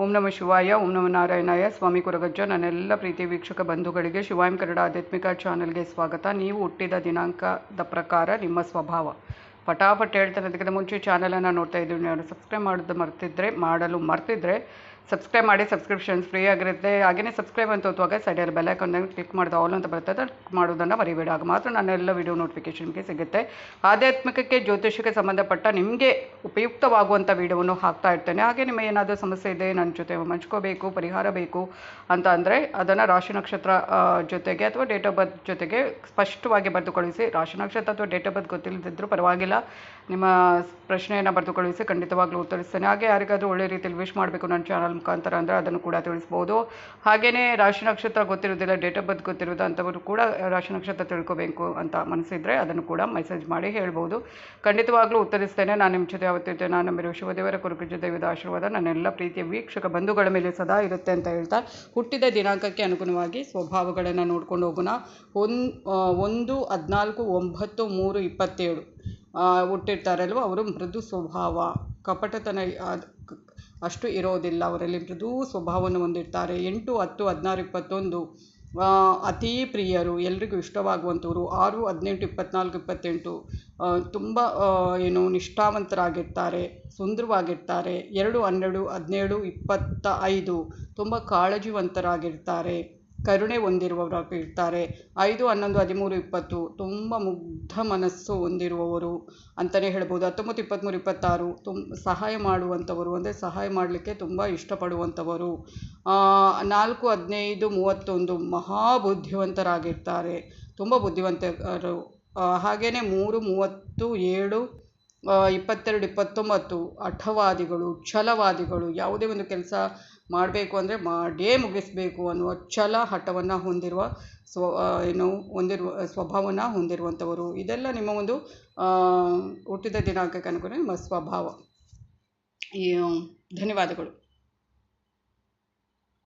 ಓಂ ನಮಃ ಶಿವಾಯ, ಓಂ ನಮ ನಾರಾಯಣಾಯ. ಸ್ವಾಮಿ ಕುರಗಜ್ಜ, ನನ್ನೆಲ್ಲ ಪ್ರೀತಿ ವೀಕ್ಷಕ ಬಂಧುಗಳಿಗೆ ಶಿವಾಯಂ ಕನ್ನಡ ಆಧ್ಯಾತ್ಮಿಕ ಚಾನಲ್ಗೆ ಸ್ವಾಗತ. ನೀವು ಹುಟ್ಟಿದ ದಿನಾಂಕದ ಪ್ರಕಾರ ನಿಮ್ಮ ಸ್ವಭಾವ. ಪಟಾಪಟ್ ಹೇಳ್ತಾನೆ. ಅದಕ್ಕಿಂತ ಮುಂಚೆ ಚಾನಲನ್ನು ನೋಡ್ತಾ ಇದ್ದೀವಿ. ನೀವು ಸಬ್ಸ್ಕ್ರೈಬ್ ಮಾಡೋದು ಮರ್ತಿದ್ರೆ, ಮಾಡಲು ಮರ್ತಿದ್ರೆ ಸಬ್ಸ್ಕ್ರೈಬ್ ಮಾಡಿ ಸಬ್ಸ್ಕ್ರಿಪ್ಷನ್ಸ್ ಫ್ರೀ ಆಗಿರುತ್ತೆ. ಹಾಗೆಯೇ ಸಬ್ಸ್ಕ್ರೈಬ್ ಅಂತ ಒತ್ತುವಾಗ ಸೈಡಲ್ಲಿ ಬೆಲ್ ಐಕಾನ್ ಕ್ಲಿಕ್ ಮಾಡಿದ ಆಲ್ ಅಂತ ಬರ್ತದೆ. ಮಾಡೋದನ್ನು ಮರಿಬೇಡ. ಆಗ ಮಾತ್ರ ನನ್ನೆಲ್ಲ ವಿಡಿಯೋ ನೋಟಿಫಿಕೇಷನ್ಗೆ ಸಿಗುತ್ತೆ. ಆಧ್ಯಾತ್ಮಿಕಕ್ಕೆ ಜ್ಯೋತಿಷಕ್ಕೆ ಸಂಬಂಧಪಟ್ಟ ನಿಮಗೆ ಉಪಯುಕ್ತವಾಗುವಂಥ ವಿಡಿಯೋವನ್ನು ಹಾಕ್ತಾ ಇರ್ತೇನೆ. ಹಾಗೆ ನಿಮಗೆ ಏನಾದರೂ ಸಮಸ್ಯೆ ಇದೆ, ನನ್ನ ಜೊತೆ ಹಂಚ್ಕೋಬೇಕು, ಪರಿಹಾರ ಬೇಕು ಅಂತ ಅಂದರೆ ಅದನ್ನು ರಾಶಿ ನಕ್ಷತ್ರ ಜೊತೆಗೆ ಅಥವಾ ಡೇಟ್ ಆಫ್ ಬರ್ತ್ ಜೊತೆಗೆ ಸ್ಪಷ್ಟವಾಗಿ ಬರೆದು ಕಳುಹಿಸಿ ರಾಶಿ ನಕ್ಷತ್ರ ಅಥವಾ ಡೇಟ್ ಆಫ್ ಬರ್ತ್ ಗೊತ್ತಿಲ್ಲದಿದ್ದರೂ ಪರವಾಗಿಲ್ಲ. ನಿಮ್ಮ ಪ್ರಶ್ನೆಯನ್ನು ಬರೆದು ಕಳುಹಿಸಿ ಖಂಡಿತವಾಗ್ಲೂ ಉತ್ತರಿಸ್ತೇನೆ. ಹಾಗೆ ಯಾರಿಗಾದರೂ ಒಳ್ಳೆ ರೀತಿಯಲ್ಲಿ ವಿಶ್ ಮಾಡಬೇಕು ನನ್ನ ಚಾನಲ್ ಮುಖಾಂತರ ಅಂದರೆ ಅದನ್ನು ಕೂಡ ತಿಳಿಸ್ಬೋದು. ಹಾಗೆಯೇ ರಾಶಿ ನಕ್ಷತ್ರ ಗೊತ್ತಿರೋದಿಲ್ಲ ಡೇಟ್ ಆಫ್ ಬರ್ತ್ ಗೊತ್ತಿರೋದು ಅಂಥವರು ಕೂಡ ರಾಶಿ ನಕ್ಷತ್ರ ತಿಳ್ಕೋಬೇಕು ಅಂತ ಮನಸ್ಸಿದ್ರೆ ಅದನ್ನು ಕೂಡ ಮೆಸೇಜ್ ಮಾಡಿ ಹೇಳ್ಬೋದು. ಖಂಡಿತವಾಗ್ಲೂ ಉತ್ತರಿಸ್ತೇನೆ. ನಾನು ನಿಮ್ಮ ಜೊತೆ ಯಾವತ್ತಿದ್ದೆ ನಾನು ನಂಬಿರುವ ಶಿವದೇವರ ಕುರುಕುಜ ದೈವದ ಆಶೀರ್ವಾದ. ನನ್ನೆಲ್ಲ ಪ್ರೀತಿಯ ವೀಕ್ಷಕ ಬಂಧುಗಳ ಮೇಲೆ ಸದಾ ಇರುತ್ತೆ ಅಂತ ಹೇಳ್ತಾ, ಹುಟ್ಟಿದ ದಿನಾಂಕಕ್ಕೆ ಅನುಗುಣವಾಗಿ ಸ್ವಭಾವಗಳನ್ನು ನೋಡ್ಕೊಂಡು ಹೋಗೋಣ. ಒನ್ ಒಂದು, ಹದಿನಾಲ್ಕು, ಒಂಬತ್ತು, ಮೂರು, ಇಪ್ಪತ್ತೇಳು. ಹುಟ್ಟಿರ್ತಾರಲ್ವ, ಅವರು ಮೃದು ಸ್ವಭಾವ. ಕಪಟತನ ಅಷ್ಟು ಇರೋದಿಲ್ಲ. ಅವರಲ್ಲಿ ಮೃದು ಸ್ವಭಾವವನ್ನು ಹೊಂದಿರ್ತಾರೆ. ಎಂಟು, ಹತ್ತು, ಹದಿನಾರು, ಇಪ್ಪತ್ತೊಂದು ಅತೀ ಪ್ರಿಯರು, ಎಲ್ರಿಗೂ ಇಷ್ಟವಾಗುವಂಥವ್ರು, ಆರು, ಹದಿನೆಂಟು, ಇಪ್ಪತ್ನಾಲ್ಕು, ಇಪ್ಪತ್ತೆಂಟು ತುಂಬ ಏನು ನಿಷ್ಠಾವಂತರಾಗಿರ್ತಾರೆ, ಸುಂದರವಾಗಿರ್ತಾರೆ. ಎರಡು, ಹನ್ನೆರಡು, ಹದಿನೇಳು ಇಪ್ಪತ್ತ ಐದು ತುಂಬ ಕಾಳಜಿವಂತರಾಗಿರ್ತಾರೆ. ಕರುಣೆ ಹೊಂದಿರುವವರಾಗಿರ್ತಾರೆ ಐದು, ಹನ್ನೊಂದು, ಹದಿಮೂರು, ಇಪ್ಪತ್ತು ತುಂಬ ಮುಗ್ಧ ಮನಸ್ಸು ಹೊಂದಿರುವವರು ಅಂತಲೇ ಹೇಳ್ಬೋದು. ಹತ್ತೊಂಬತ್ತು ಇಪ್ಪತ್ತ್ಮೂರು ಇಪ್ಪತ್ತಾರು ತುಮ್, ಸಹಾಯ ಮಾಡುವಂಥವರು ಅಂದರೆ ಸಹಾಯ ಮಾಡಲಿಕ್ಕೆ ತುಂಬ ಇಷ್ಟಪಡುವಂಥವರು. ನಾಲ್ಕು, ಹದಿನೈದು, ಮೂವತ್ತೊಂದು ಮಹಾಬುದ್ಧಿವಂತರಾಗಿರ್ತಾರೆ. ತುಂಬ ಬುದ್ಧಿವಂತರು. ಹಾಗೆಯೇ ಮೂರು, ಮೂವತ್ತು, ಏಳು ಇಪ್ಪತ್ತೆರಡು, ಇಪ್ಪತ್ತೊಂಬತ್ತು ಹಠವಾದಿಗಳು, ಛಲವಾದಿಗಳು ಯಾವುದೇ ಒಂದು ಕೆಲಸ ಮಾಡಬೇಕು ಅಂದರೆ ಮಾಡೇ ಮುಗಿಸಬೇಕು ಅನ್ನುವ ಛಲ ಹಠವನ್ನು ಹೊಂದಿರುವ ಸ್ವ ಏನು ಹೊಂದಿರುವ, ಸ್ವಭಾವನ ಹೊಂದಿರುವಂಥವರು. ಇದೆಲ್ಲ ನಿಮ್ಮ ಒಂದು ಹುಟ್ಟಿದ ದಿನಾಂಕಕ್ಕೆ ಅನುಗುಣ ನಿಮ್ಮ ಸ್ವಭಾವ. ಈ, ಧನ್ಯವಾದಗಳು.